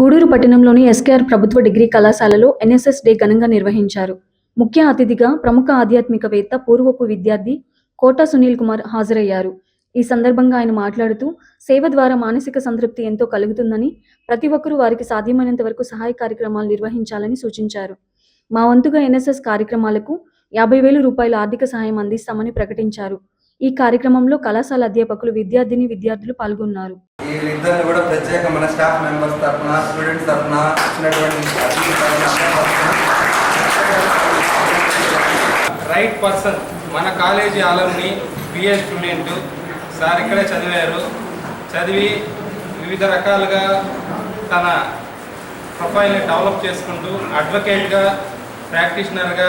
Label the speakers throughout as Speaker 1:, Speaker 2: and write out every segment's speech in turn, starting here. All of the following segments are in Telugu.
Speaker 1: గూడూరు పట్టణంలోని ఎస్కేఆర్ ప్రభుత్వ డిగ్రీ కళాశాలలో ఎన్ఎస్ఎస్ డే ఘనంగా నిర్వహించారు. ముఖ్య అతిథిగా ప్రముఖ ఆధ్యాత్మికవేత్త పూర్వపు విద్యార్థి కోటా సునీల్ కుమార్ హాజరయ్యారు. ఈ సందర్భంగా ఆయన మాట్లాడుతూ సేవ ద్వారా మానసిక సంతృప్తి ఎంతో కలుగుతుందని ప్రతి ఒక్కరూ వారికి సాధ్యమైనంత వరకు సహాయ కార్యక్రమాలు నిర్వహించాలని సూచించారు. మా వంతుగా ఎన్ఎస్ఎస్ కార్యక్రమాలకు యాభై వేలు రూపాయల ఆర్థిక సహాయం అందిస్తామని ప్రకటించారు. ఈ కార్యక్రమంలో కళాశాల అధ్యాపకులు విద్యార్థిని విద్యార్థులు పాల్గొన్నారు.
Speaker 2: వీళ్ళిద్దరిని కూడా ప్రత్యేక మన స్టాఫ్ మెంబర్స్ తరఫున స్టూడెంట్స్ తరఫున వచ్చినటువంటి తరఫున
Speaker 3: రైట్ పర్సన్ మన కాలేజీ ఆలంని బిఏ స్టూడెంట్ సార్ ఇక్కడే చదివారు. చదివి వివిధ రకాలుగా తన ప్రొఫైల్ని డెవలప్ చేసుకుంటూ అడ్వకేట్గా ప్రాక్టీషనర్గా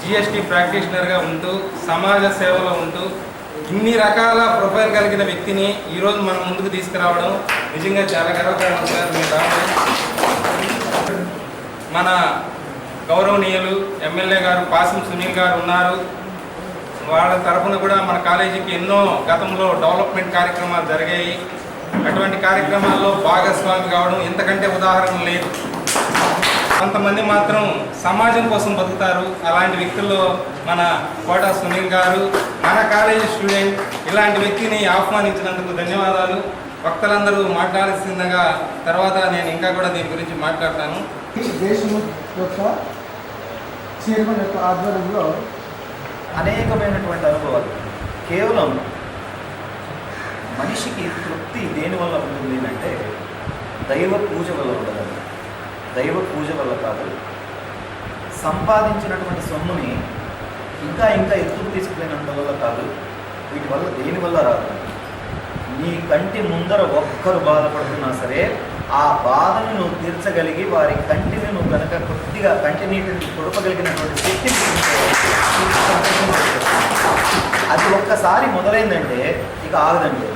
Speaker 3: జిఎస్టీ ప్రాక్టీషనర్గా ఉంటూ సమాజ సేవలో ఉంటూ ఇన్ని రకాల ప్రొఫైల్ కలిగిన వ్యక్తిని ఈరోజు మనం ముందుకు తీసుకురావడం నిజంగా చాలా గర్వకారణం మన గౌరవనీయులు ఎమ్మెల్యే గారు పాసం సునీల్ గారు ఉన్నారు. వాళ్ళ తరఫున కూడా మన కాలేజీకి ఎన్నో గతంలో డెవలప్మెంట్ కార్యక్రమాలు జరిగాయి. అటువంటి కార్యక్రమాల్లో భాగస్వామి కావడం ఇంతకంటే ఉదాహరణ లేదు. కొంతమంది మాత్రం సమాజం కోసం బతుకుతారు. అలాంటి వ్యక్తుల్లో మన కోటా సునీల్ గారు మన కాలేజీ స్టూడెంట్ ఇలాంటి వ్యక్తిని ఆహ్వానించినందుకు ధన్యవాదాలు. వక్తలందరూ మాట్లాడాల్సిందగా తర్వాత నేను ఇంకా కూడా దీని గురించి మాట్లాడతాను.
Speaker 4: ఈ దేశముఖ్ యొక్క చైర్మన్ యొక్క ఆధ్వర్యంలో
Speaker 5: అనేకమైనటువంటి అనుభవాలు. కేవలం మనిషికి తృప్తి దేని వల్ల ఉంటుంది అంటే దైవ పూజ వల్ల దైవ పూజ వల్ల కాదు సంపాదించినటువంటి సొమ్ముని ఇంకా ఇంకా ఎత్తుకు తీసుకుపోయినంత వల్ల కాదు వీటి వల్ల దేని వల్ల రాదు? నీ కంటి ముందర ఒక్కరు బాధపడుతున్నా సరే ఆ బాధను నువ్వు తీర్చగలిగి వారి కంటిని నువ్వు కనుక కొద్దిగా కంటి నీటిని కొడపగలిగినటువంటి శక్తి అది ఒక్కసారి మొదలైందంటే ఇక ఆగదండి.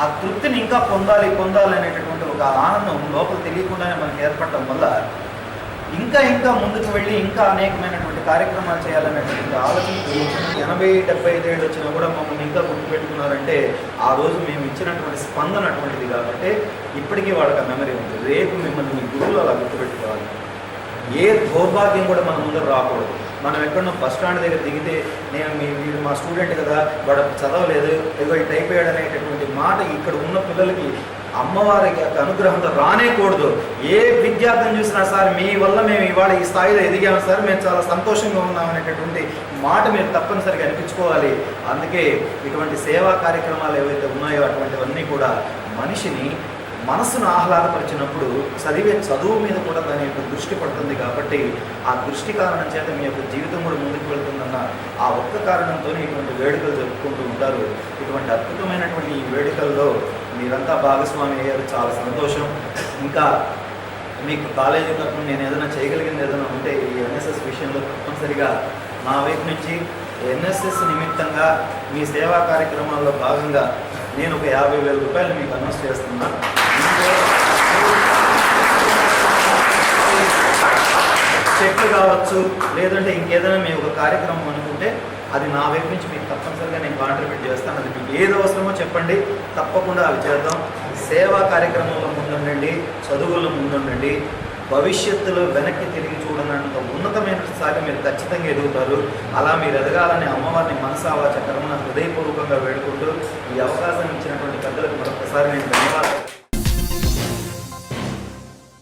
Speaker 5: ఆ తృప్తిని ఇంకా పొందాలి పొందాలి అనేటటువంటి ఒక ఆనందం లోపల తెలియకుండానే మనకి ఏర్పడటం వల్ల ఇంకా ఇంకా ముందుకు వెళ్ళి ఇంకా అనేకమైనటువంటి కార్యక్రమాలు చేయాలనేటువంటి ఆలోచన ఎనభై డెబ్బై ఐదేళ్ళు వచ్చినా కూడా మమ్మల్ని ఇంకా గుర్తుపెట్టుకున్నారంటే ఆ రోజు మేము ఇచ్చినటువంటి స్పందన అటువంటిది కాబట్టి ఇప్పటికీ వాళ్ళకి ఆ మెమరీ ఉంది. రేపు మిమ్మల్ని మీ గురువులు అలా గుర్తుపెట్టుకోవాలి. ఏ దౌర్భాగ్యం కూడా మన ముందర రాకూడదు. మనం ఎక్కడో బస్ స్టాండ్ దగ్గర దిగితే నేను మీ వీడు మా స్టూడెంట్ కదా వాడు చదవలేదు ఏదో ఇటు అయిపోయాడు అనేటటువంటి మాట ఇక్కడ ఉన్న పిల్లలకి అమ్మవారికి యొక్క అనుగ్రహంతో రానేకూడదు. ఏ విద్యార్థిని చూసినా సార్ మీ వల్ల మేము ఇవాళ ఈ స్థాయిలో ఎదిగాము సార్ మేము చాలా సంతోషంగా ఉన్నాం అనేటటువంటి మాట మీరు తప్పనిసరిగా అనిపించుకోవాలి. అందుకే ఇటువంటి సేవా కార్యక్రమాలు ఏవైతే ఉన్నాయో అటువంటివన్నీ కూడా మనిషిని మనసును ఆహ్లాదపరిచినప్పుడు చదివే చదువు మీద కూడా దాని యొక్క దృష్టి పడుతుంది కాబట్టి ఆ దృష్టి కారణం చేత మీ యొక్క జీవితం కూడా ముందుకు వెళ్తుందన్న ఆ ఒక్క కారణంతో ఇటువంటి వేడుకలు జరుపుకుంటూ ఉంటారు. ఇటువంటి అద్భుతమైనటువంటి ఈ వేడుకల్లో మీరంతా భాగస్వామి అయ్యారు. చాలా సంతోషం. ఇంకా మీకు కాలేజీ తరఫున నేను ఏదైనా చేయగలిగింది ఏదైనా ఉంటే ఈ ఎన్ఎస్ఎస్ విషయంలో తప్పనిసరిగా నా వైపు నుంచి ఎన్ఎస్ఎస్ నిమిత్తంగా మీ సేవా కార్యక్రమాల్లో భాగంగా నేను ఒక యాభై వేల రూపాయలు మీకు అనౌన్స్ చేస్తున్నాను చెట్లు కావచ్చు లేదంటే ఇంకేదైనా మీ ఒక కార్యక్రమం అనుకుంటే అది నా వైపు నుంచి మీకు తప్పనిసరిగా నేను కాంట్రిబ్యూట్ చేస్తాను. అది మీకు ఏది అవసరమో చెప్పండి. తప్పకుండా అవి చేద్దాం. సేవా కార్యక్రమంలో ముందుండండి చదువుల్లో ముందుండండి. భవిష్యత్తులో వెనక్కి తిరిగి చూడనంత ఉన్నతమైన స్థాయి మీరు ఖచ్చితంగా ఎదుగుతారు. అలా మీరు ఎదగాలని అమ్మవారిని మనసావా చక్రమున హృదయపూర్వకంగా వేడుకుంటూ ఈ అవకాశం ఇచ్చినటువంటి పెద్దలకు మరొకసారి నేను ధన్యవాదాలు